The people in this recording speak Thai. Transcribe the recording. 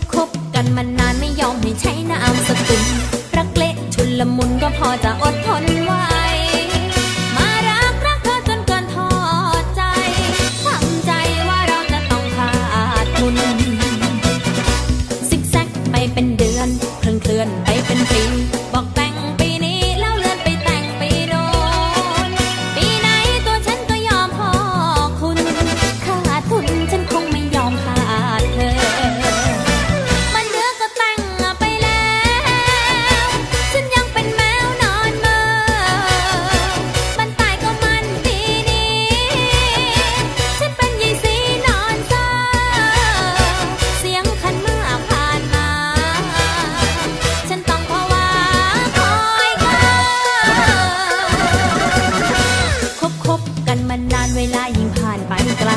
บคบกันมานานไม่ยอมให้ใช้น้ำสกุลรักเละชุนละมุนก็พอจะอดทนไว้มารักรักเธอจนเกินทอใจทำใจว่าเราจะต้องขาดทุนซิกแซกไปเป็นเดือนเคลื่อนเคลื่อนไปเป็นปี เวลายิ่งผ่านไปไกล